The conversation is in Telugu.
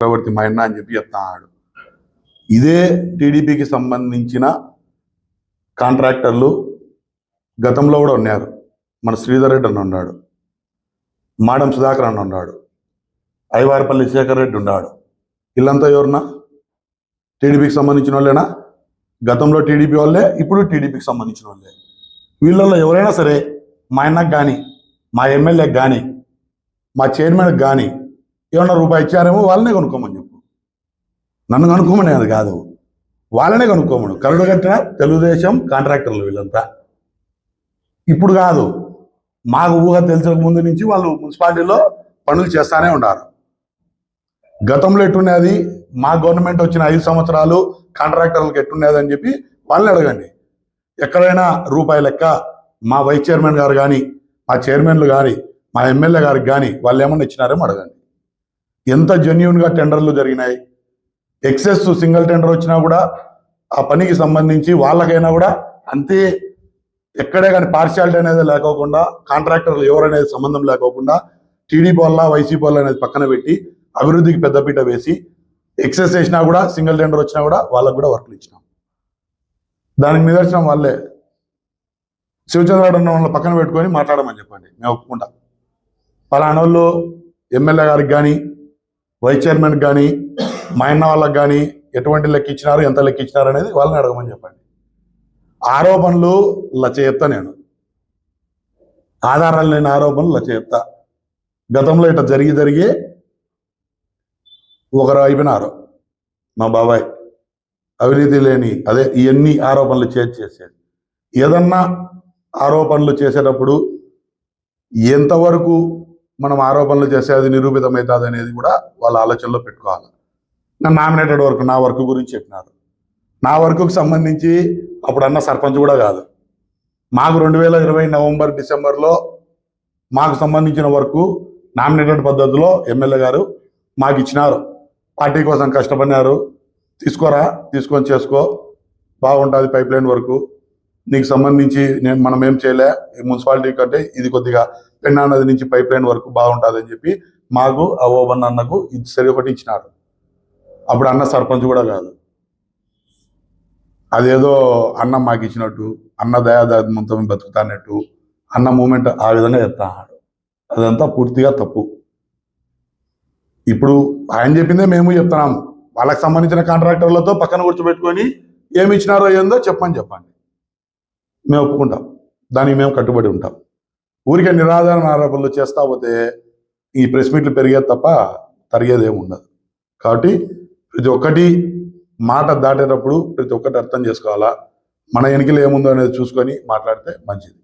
చక్రవర్తి మా అన్న అని చెప్పి చెప్తున్నాడు ఇదే టీడీపీకి సంబంధించిన కాంట్రాక్టర్లు గతంలో కూడా ఉన్నారు. మన శ్రీధర్ రెడ్డి అని ఉన్నాడు. మాడం సుధాకర్ అని ఉన్నాడు. ఐవారపల్లి శేఖర్ రెడ్డి ఉన్నాడు. వీళ్ళంతా ఎవరున్నా? టీడీపీకి సంబంధించిన వాళ్ళేనా? గతంలో టీడీపీ వాళ్ళే ఇప్పుడు టీడీపీకి సంబంధించిన వాళ్ళే. వీళ్ళల్లో ఎవరైనా సరే మా అన్నకు కానీ మా ఎమ్మెల్యేకి కానీ మా చైర్మన్కి కానీ ఏమన్నా రూపాయి ఇచ్చారేమో వాళ్ళనే కొనుక్కోమని చెప్పు. నన్ను కనుక్కోమని అది కాదు. వాళ్ళనే కనుక్కోమను. కరుడు కట్టిన తెలుగుదేశం కాంట్రాక్టర్లు వీళ్ళంతా. ఇప్పుడు కాదు. మాకు ఊహ తెలిసిన ముందు నుంచి వాళ్ళు మున్సిపాలిటీలో పనులు చేస్తానే ఉన్నారు. గతంలో ఎట్టున్నది? మా గవర్నమెంట్ వచ్చిన ఐదు సంవత్సరాలు కాంట్రాక్టర్లకు ఎట్టున్నది అని చెప్పి వాళ్ళని అడగండి. ఎక్కడైనా రూపాయి లెక్క మా వైస్ చైర్మన్ గారు కానీ మా చైర్మన్లు కానీ మా ఎమ్మెల్యే గారికి కానీ వాళ్ళు ఏమన్నా ఇచ్చినారేమో అడగండి. ఎంత జెన్యున్గా టెండర్లు జరిగినాయి. ఎక్సెస్ సింగిల్ టెండర్ వచ్చినా కూడా ఆ పనికి సంబంధించి వాళ్ళకైనా కూడా అంతే ఎక్కడే కానీ పార్షియాలిటీ అనేది లేకోకుండా కాంట్రాక్టర్లు ఎవరనేది సంబంధం లేకోకుండా టీడీపీ వల్ల వైసీపీ వల్ల అనేది పక్కన పెట్టి అభివృద్ధికి పెద్దపీట వేసి ఎక్సెస్ చేసినా కూడా సింగిల్ టెండర్ వచ్చినా కూడా వాళ్ళకు కూడా వర్క్లు ఇచ్చినాం. దానికి నిదర్శనం వాళ్ళే. శివచంద్రుడు అన్న వాళ్ళని పక్కన పెట్టుకొని మాట్లాడమని చెప్పండి. మేము ఒప్పుకుంటా. పలానా వాళ్ళు ఎమ్మెల్యే గారికి కానీ వైస్ చైర్మన్ కానీ మా అన్న వాళ్ళకి కానీ ఎటువంటి లెక్క ఇచ్చినారు ఎంత లెక్క ఇచ్చినారు అనేది వాళ్ళని అడగమని చెప్పండి. ఆరోపణలు లచ్చ చెప్తా నేను. ఆధారాలు లేని ఆరోపణలు లచ్చ చెప్తా. గతంలో ఇట్లా జరిగి జరిగి ఒకరు అయిపోయినారు మా బాబాయ్. అవినీతి లేని అదే ఇవన్నీ ఆరోపణలు చేసి చేసేది. ఏదన్నా ఆరోపణలు చేసేటప్పుడు ఎంతవరకు మనం ఆరోపణలు చేసేది నిరూపితమవుతుంది అనేది కూడా వాళ్ళ ఆలోచనలో పెట్టుకోవాలి. నా నామినేటెడ్ వర్క్ నా వర్క్ గురించి చెప్పినారు. నా వర్క్కు సంబంధించి అప్పుడు అన్న సర్పంచ్ కూడా కాదు. మాకు రెండు వేల ఇరవై నవంబర్ డిసెంబర్లో మాకు సంబంధించిన వర్క్ నామినేటెడ్ పద్ధతిలో ఎమ్మెల్యే గారు మాకు ఇచ్చినారు. పార్టీ కోసం కష్టపడినారు. తీసుకోరా తీసుకొని చేసుకో బాగుంటుంది పైప్ లైన్ వరకు. నీకు సంబంధించి నేను మనం ఏం చేయలే ఈ మున్సిపాలిటీ కంటే ఇది కొద్దిగా పెన్నా నది నుంచి పైప్ లైన్ వరకు బాగుంటుంది అని చెప్పి మాకు ఆ ఓబన్ అన్నకు ఇది సరి ఒకటి ఇచ్చినారు. అప్పుడు అన్న సర్పంచ్ కూడా కాదు. అదేదో అన్న మాకు ఇచ్చినట్టు అన్న దయాదాత్మంతో మేము బతుకుతానట్టు అన్న మూమెంట్ ఆ విధంగా చెప్తాడు అదంతా పూర్తిగా తప్పు. ఇప్పుడు ఆయన చెప్పిందే మేము చెప్తున్నాము. వాళ్ళకి సంబంధించిన కాంట్రాక్టర్లతో పక్కన కూర్చోబెట్టుకొని ఏమి ఇచ్చినారో ఏందో చెప్పని చెప్పండి. మేము ఒప్పుకుంటాం. దానికి మేము కట్టుబడి ఉంటాం. ఊరికే నిరాధారణ ఆరోపణలు చేస్తా పోతే ఈ ప్రెస్ మీట్లు పెరిగేది తప్ప తరిగేదేమి ఉండదు. కాబట్టి ప్రతి ఒక్కటి మాట దాటేటప్పుడు ప్రతి ఒక్కటి అర్థం చేసుకోవాలా? మన ఎన్నికలు ఏముందో అనేది చూసుకొని మాట్లాడితే మంచిది.